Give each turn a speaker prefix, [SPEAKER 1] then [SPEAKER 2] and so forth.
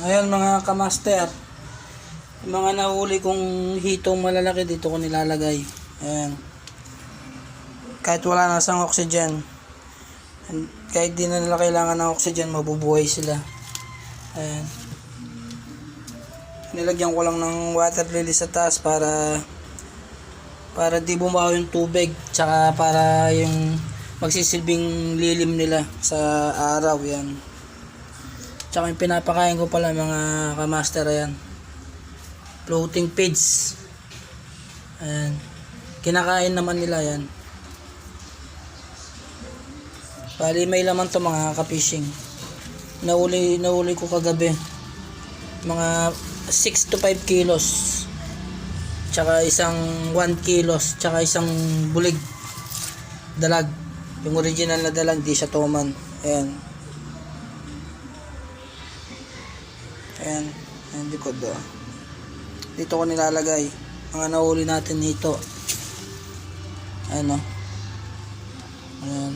[SPEAKER 1] Ayan mga kamaster. Mga nahuli kong hitong malalaki dito ko nilalagay. Ayan. Kahit wala na sang oxygen. and Kahit di na nila kailangan ng oxygen, mabubuhay sila. Ayan. Nilagyan ko lang ng water lily sa taas para para di bumaho yung tubig tsaka para yung magsisilbing lilim nila sa araw yan tsaka yung pinapakain ko pala mga kamaster ayan. Floating feeds ayan. Kinakain naman nila yan bali may laman to mga kapishing nauli nauli ko kagabi. Mga 6 to 5 kilos. Tsaka isang 1 kilos. Tsaka isang bulig. Dalag. Yung original na dalag di siya toman. Ayan ayan ayan likod do dito ko nilalagay mga nahuli natin dito. Ayan o ayan